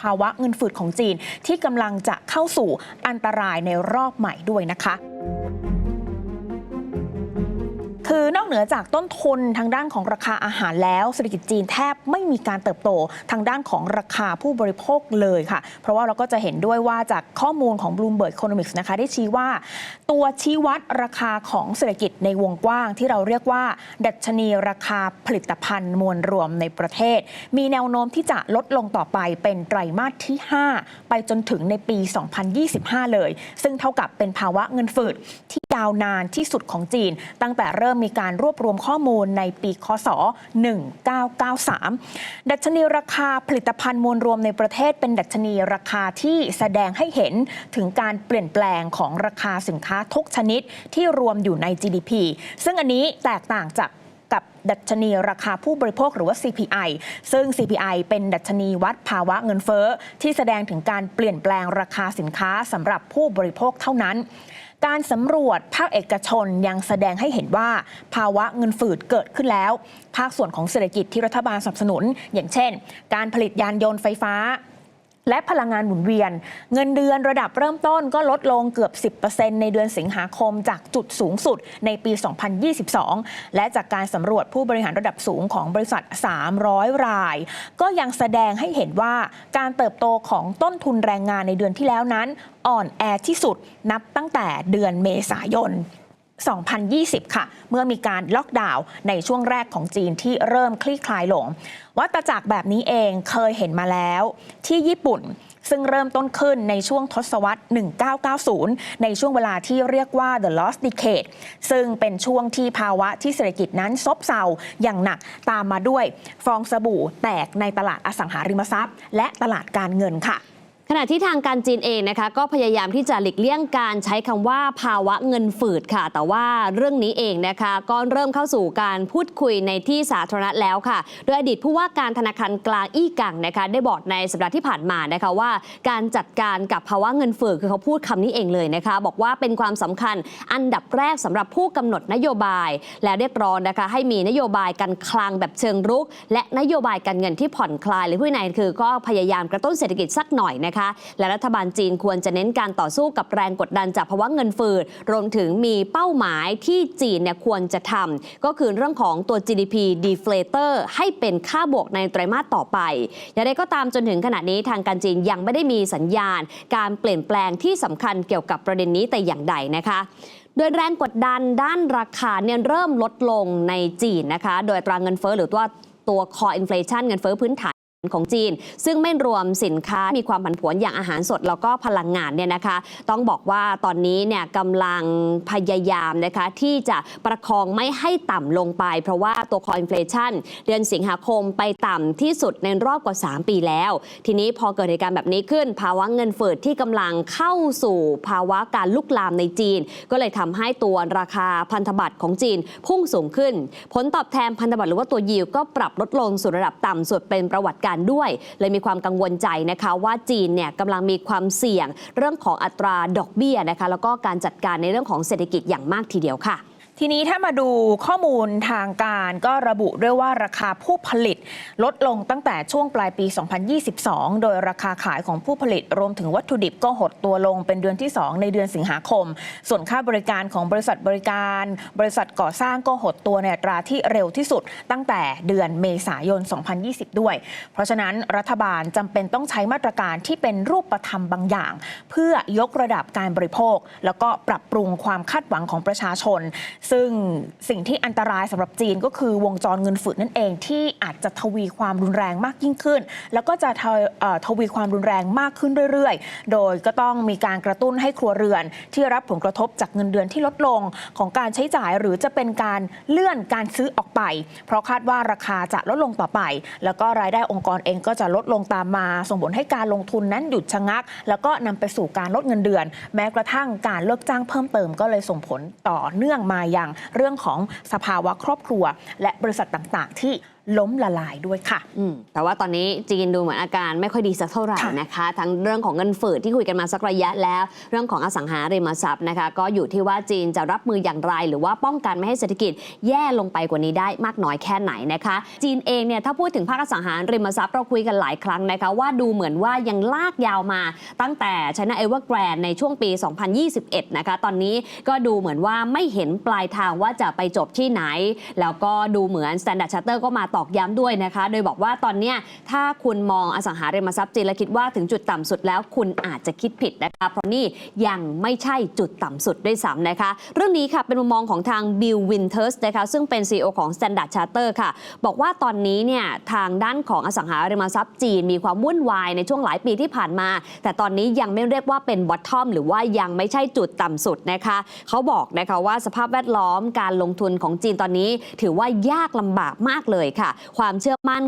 ภาวะเงินฝืดของจีนที่กำลังจะเข้าสู่อันตรายในรอบใหม่ด้วยนะคะ เหนือจากต้นทุนทางด้านของราคาอาหารแล้วเศรษฐกิจจีนแทบไม่มีการเติบโตทางด้านของราคาผู้บริโภคเลยค่ะ เพราะว่าเราก็จะเห็นด้วยว่าจากข้อมูลของ Bloomberg Economics นะคะได้ชี้ว่า ตัวชี้วัดราคาของเศรษฐกิจในวงกว้าง ที่เราเรียกว่า ดัชนีราคาผลิตภัณฑ์มวลรวมในประเทศ มีแนวโน้มที่จะลดลงต่อไปเป็นไตรมาสที่ 5 ไปจนถึงในปี 2025 เลย ซึ่งเท่ากับเป็นภาวะเงินฝืดที่ยาวนานที่สุดของจีน ตั้งแต่เริ่มมีการรวบรวมข้อมูลในปีคศ 1993 ดัชนีราคาผลิตภัณฑ์มวลรวมในประเทศเป็นดัชนีราคาที่แสดงให้เห็นถึงการเปลี่ยนแปลงของราคาสินค้าทุกชนิดที่รวมอยู่ใน GDP ซึ่งอันนี้แตกต่างจากกับดัชนีราคาผู้บริโภคหรือว่า CPI ซึ่ง CPI เป็นดัชนีวัดภาวะเงินเฟ้อที่แสดงถึงการเปลี่ยนแปลงราคาสินค้าสำหรับผู้บริโภคเท่านั้น การสำรวจภาคเอกชนยังแสดงให้เห็นว่าภาวะเงินฝืดเกิดขึ้นแล้ว ภาคส่วนของเศรษฐกิจที่รัฐบาลสนับสนุน อย่างเช่น การผลิตยานยนต์ไฟฟ้า และพลังงานหมุนเวียน เงินเดือนระดับเริ่มต้นก็ลดลงเกือบ 10%ในเดือนสิงหาคมจากจุดสูงสุดในปี 2022 และจากการสำรวจผู้บริหารระดับสูงของบริษัท 300 ราย ก็ยังแสดงให้เห็นว่าการเติบโตของต้นทุนแรงงานในเดือนที่แล้วนั้น อ่อนแอที่สุดนับตั้งแต่เดือนเมษายน 2020 ค่ะ เมื่อมีการล็อกดาวน์ในช่วงแรกของจีนที่เริ่มคลี่คลายลง วัตจักรแบบนี้เองเคยเห็นมาแล้ว ที่ญี่ปุ่นซึ่งเริ่มต้นขึ้นในช่วงทศวรรษ 1990 ในช่วงเวลาที่เรียกว่า the lost decade ซึ่งเป็นช่วงที่ภาวะที่เศรษฐกิจนั้นซบเซาอย่างหนักตามมาด้วย ฟองสบู่แตกในตลาดอสังหาริมทรัพย์ และตลาดการเงินค่ะ ขณะที่ทางการจีนเองนะคะก็พยายามที่จะหลีกเลี่ยงการใช้คำว่าภาวะเงินฝืดค่ะ แต่ว่าเรื่องนี้เองนะคะก็เริ่มเข้าสู่การพูดคุยในที่สาธารณะแล้วค่ะ โดยอดีตผู้ว่าการธนาคารกลางอี้กังนะคะได้บอกในสัปดาห์ที่ผ่านมานะคะว่า การจัดการกับภาวะเงินฝืดคือเขาพูดคำนี้เองเลยนะคะ บอกว่าเป็นความสำคัญอันดับแรกสำหรับผู้กำหนดนโยบาย และเรียกร้องนะคะให้มีนโยบายการคลังแบบเชิงรุก และนโยบายการเงินที่ผ่อนคลายหรือผู้ในคือก็พยายามกระตุ้นเศรษฐกิจสักหน่อยนะคะและรัฐบาลจีนควรจะเน้นการต่อสู้กับแรงกดดันจากภาวะเงินฝืดรวมถึงมีเป้าหมายที่จีนเนี่ยควรจะทำก็คือเรื่องของตัว GDP deflator ให้เป็นค่าบวกในไตรมาสต่อไป อย่างไรก็ตามจนถึงขณะนี้ทางการจีนยังไม่ได้มีสัญญาณ การเปลี่ยนแปลงที่สำคัญเกี่ยวกับประเด็นนี้แต่อย่างใดนะคะโดยแรงกดดันด้านราคาเนี่ยเริ่มลดลงในจีนนะคะ โดยตราเงินเฟ้อหรือว่าตัว core inflation เงินเฟ้อพื้นฐาน ของจีน ซึ่งไม่รวมสินค้ามีความผันผวนอย่างอาหารสดแล้วก็พลังงานเนี่ยนะคะ ต้องบอกว่าตอนนี้เนี่ยกำลังพยายามนะคะที่จะประคองไม่ให้ต่ำลงไป เพราะว่าตัว core inflation เดือนสิงหาคมไปต่ำที่สุดในรอบกว่า 3 ปีแล้ว ทีนี้พอเกิดเหตุการณ์แบบนี้ขึ้น ภาวะเงินเฟ้อที่กำลังเข้าสู่ภาวะการลุกลามในจีน ก็เลยทำให้ตัวราคาพันธบัตรของจีนพุ่งสูงขึ้น ผลตอบแทนพันธบัตรหรือว่าตัวยิวก็ปรับลดลงสู่ระดับต่ำสุดเป็นประวัติการด้วย เลยมีความกังวลใจนะคะว่าจีนเนี่ยกำลังมีความเสี่ยงเรื่องของอัตราดอกเบี้ยนะคะแล้วก็การจัดการในเรื่องของเศรษฐกิจอย่างมากทีเดียวค่ะ ทีนี้ถ้ามาดูข้อมูลทางการก็ระบุด้วยว่าราคาผู้ผลิตลดลงตั้งแต่ช่วงปลายปี 2022 โดยราคาขายของผู้ผลิตรวมถึงวัตถุดิบก็หดตัวลงเป็นเดือนที่ 2 ในเดือนสิงหาคม ส่วนค่าบริการของบริษัทบริการ บริษัทก่อสร้างก็หดตัวในตราที่เร็วที่สุด ตั้งแต่เดือนเมษายน 2020 ด้วย เพราะฉะนั้นรัฐบาลจำเป็นต้องใช้มาตรการที่เป็นรูปธรรมบางอย่าง เพื่อยกระดับการบริโภค แล้วก็ปรับปรุงความคาดหวังของประชาชนซึ่งสิ่งที่อันตรายสำหรับจีนก็คือวงจรเงินฝืดนั่นเองที่อาจจะทวีความรุนแรงมากยิ่งขึ้น แล้วก็จะทวีความรุนแรงมากขึ้นเรื่อยๆ โดยก็ต้องมีการกระตุ้นให้ครัวเรือน ที่รับผลกระทบจากเงินเดือนที่ลดลงของการใช้จ่ายหรือจะเป็นการเลื่อนการซื้อออกไป เพราะคาดว่าราคาจะลดลงต่อไป แล้วก็รายได้องค์กรเองก็จะลดลงตามมา ส่งผลให้การลงทุนนั้นหยุดชะงัก แล้วก็นำไปสู่การลดเงินเดือน แม้กระทั่งการเลิกจ้างเพิ่มเติมก็เลยส่งผลต่อเนื่องมาย่างเรื่องของสภาวะครอบครัว และบริษัทต่างๆ ที่ ล้มละลายด้วยค่ะอืมแต่ว่าตอนนี้จีนดูเหมือนอาการไม่ค่อยดีสักเท่าไหร่ค่ะนะคะ ทั้งเรื่องของเงินฝืดที่คุยกันมาสักระยะแล้ว เรื่องของอสังหาริมทรัพย์นะคะ ก็อยู่ที่ว่าจีนจะรับมืออย่างไร หรือว่าป้องกันไม่ให้เศรษฐกิจแย่ลงไปกว่านี้ได้มากน้อยแค่ไหนนะคะ จีนเองเนี่ยถ้าพูดถึงภาคอสังหาริมทรัพย์เราคุยกันหลายครั้งนะคะว่าดูเหมือนว่ายังลากยาวมา ตั้งแต่ China Evergrande ในช่วงปี 2021 นะคะ ตอนนี้ก็ดูเหมือนว่าไม่เห็นปลายทางว่าจะไปจบที่ไหน แล้วก็ดูเหมือน Standard Charter ก็มาตอกย้ำด้วยนะคะ โดยบอกว่าตอนนี้ถ้าคุณมองอสังหาริมทรัพย์จีนและคิดว่าถึงจุดต่ำสุดแล้วคุณอาจจะคิดผิดนะคะ เพราะนี่ยังไม่ใช่จุดต่ำสุดด้วยซ้ำนะคะ เรื่องนี้ค่ะเป็นมุมมองของทาง Bill Winters นะคะซึ่งเป็น CEO ของ Standard Charter ค่ะ บอกว่าตอนนี้เนี่ยทางด้านของอสังหาริมทรัพย์จีนมีความวุ่นวายในช่วงหลายปีที่ผ่านมา แต่ตอนนี้ยังไม่เรียกว่าเป็น bottom หรือว่ายังไม่ใช่จุดต่ำสุดนะคะเขาบอกนะคะว่าสภาพแวดล้อมการลงทุนของจีนตอนนี้ ถือว่ายากลำบากมากเลยค่ะความเชื่อมั่น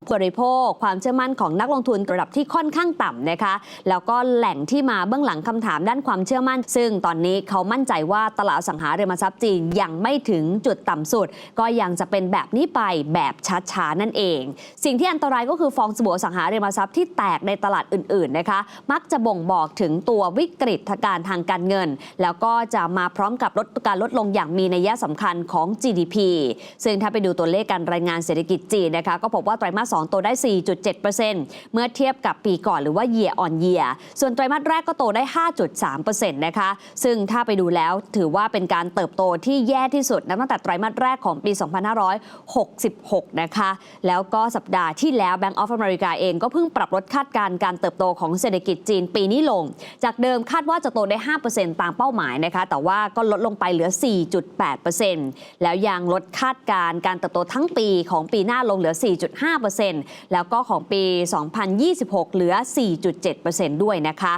ผู้บริโภคความเชื่อมั่นของนักลงทุนระดับที่ค่อนข้างต่ำนะคะ แล้วก็แหล่งที่มาเบื้องหลังคำถามด้านความเชื่อมั่น ซึ่งตอนนี้เขามั่นใจว่าตลาดสังหาริมทรัพย์จีนยังไม่ถึงจุดต่ำสุด ก็ยังจะเป็นแบบนี้ไปแบบช้าๆนั่นเอง สิ่งที่อันตรายก็คือฟองสบู่สังหาริมทรัพย์ที่แตกในตลาดอื่นๆนะคะ มักจะบ่งบอกถึงตัววิกฤตการทางการเงิน แล้วก็จะมาพร้อมกับลดการลดลงอย่างมีนัยสำคัญของ GDP ซึ่งถ้าไปดูตัวเลขการรายงานเศรษฐกิจจีนนะคะก็พบว่าไตรมาส2 โตได้ 4.7%เมื่อเทียบกับปีก่อนหรือว่า year on year ส่วนไตรมาสแรกก็โตได้ 5.3%นะคะ ซึ่งถ้าไปดูแล้วถือว่าเป็นการเติบโตที่แย่ที่สุดนับตั้งแต่ไตรมาสแรกของปี 2566 นะคะ แล้วก็สัปดาห์ที่แล้ว Bank of America เองก็เพิ่งปรับลดคาดการณ์การเติบโตของเศรษฐกิจจีนปีนี้ลง จากเดิมคาดว่าจะโตได้ 5%ตามเป้าหมายนะคะ แต่ว่าก็ลดลงไปเหลือ 4.8%แล้วยังลดคาดการณ์การเติบโตทั้งปีของปีหน้าลงเหลือ 4.5%แล้วก็ของปี 2026 เหลือ 4.7%ด้วยนะคะ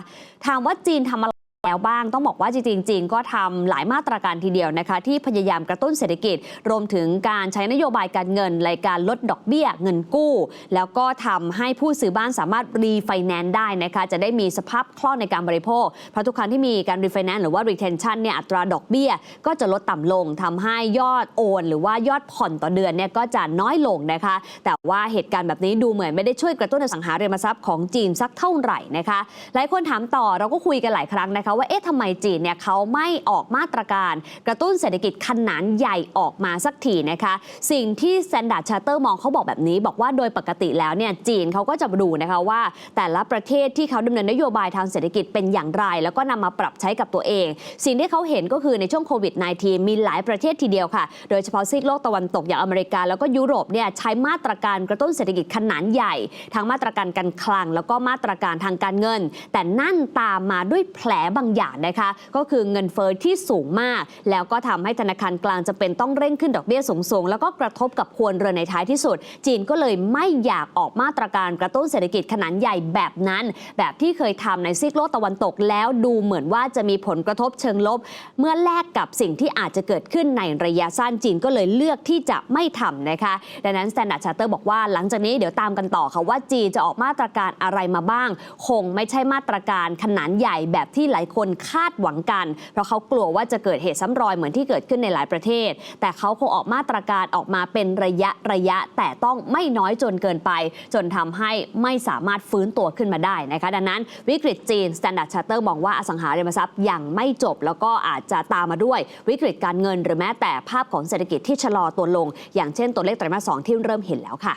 ถามว่าจีนทำอะไร แล้วบ้างต้องบอกว่าจริงๆจีนก็ทำหลายมาตรการทีเดียวนะคะ ที่พยายามกระตุ้นเศรษฐกิจ รวมถึงการใช้นโยบายการเงินในการลดดอกเบี้ยเงินกู้ แล้วก็ทำให้ผู้ซื้อบ้านสามารถรีไฟแนนซ์ได้นะคะจะได้มีสภาพคล่องในการบริโภค เพราะทุกครั้งที่มีการรีไฟแนนซ์หรือว่า retention เนี่ยอัตราดอกเบี้ย ก็จะลดต่ำลงทำให้ยอดโอน หรือว่ายอดผ่อนต่อเดือนเนี่ยก็จะน้อยลงนะคะ แต่ว่าเหตุการณ์แบบนี้ดูเหมือนไม่ได้ช่วยกระตุ้นอสังหาริมทรัพย์ของจีนสักเท่าไหร่นะคะ หลายคนถามต่อเราก็คุยกันหลายครั้งนะคะว่าเอ๊ะทำไมจีนเนี่ยเขาไม่ออกมาตรการ กระตุ้นเศรษฐกิจขนาดใหญ่ออกมาสักทีนะคะสิ่งที่ Standard Charter มองเขาบอกแบบนี้ บอกว่าโดยปกติแล้วเนี่ยจีนเขาก็จะดูนะคะว่า แต่ละประเทศที่เขาดำเนินนโยบายทางเศรษฐกิจเป็นอย่างไร แล้วก็นำมาปรับใช้กับตัวเอง สิ่งที่เขาเห็นก็คือในช่วงโควิด -19 มีหลายประเทศทีเดียวค่ะ โดยเฉพาะซีกโลกตะวันตกอย่างอเมริกา แล้วก็ยุโรปเนี่ยใช้มาตรการกระตุ้นเศรษฐกิจขนาดใหญ่ ทั้งมาตรการการคลัง แล้วก็มาตรการทางการเงิน แต่นั่นตามมาด้วยแผลบางอย่างนะคะก็คือเงินเฟอ้อที่สูงมาก แล้วก็ทำให้ธนาคารกลางจะเป็นต้องเร่งขึ้นดอกเบี้ยสูงๆ แล้วก็กระทบกับครัวเรือนในท้ายที่สุด จีนก็เลยไม่อยากออกมาตรการกระตุ้นเศรษฐกิจขนาดใหญ่แบบนั้น แบบที่เคยทำในซีกโลกตะวันตกแล้วดูเหมือนว่าจะมีผลกระทบเชิงลบ เมื่อแลกกับสิ่งที่อาจจะเกิดขึ้นในระยะสั้นจีนก็เลยเลือกที่จะไม่ทำนะคะ ดังนั้น Standard Charter บอกว่าหลังจากนี้เดี๋ยวตามกันต่อค่ะว่าจีนจะออกมาตรการอะไรมาบ้าง คงไม่ใช่มาตรการขนาดใหญ่แบบที่หลายคนคาดหวังกัน เพราะเขากลัวว่าจะเกิดเหตุซ้ำรอยเหมือนที่เกิดขึ้นในหลายประเทศ แต่เขาคงออกมาตรการออกมาเป็นระยะระยะ แต่ต้องไม่น้อยจนเกินไป จนทำให้ไม่สามารถฟื้นตัวขึ้นมาได้นะคะดังนั้นวิกฤตจีน Standard Charter มองว่าอสังหาริมทรัพย์ยังไม่จบ แล้วก็อาจจะตามมาด้วยวิกฤตการเงิน หรือแม้แต่ภาพของเศรษฐกิจที่ชะลอตัวลง อย่างเช่นตัวเลขไตรมาสสองที่เริ่มเห็นแล้วค่ะ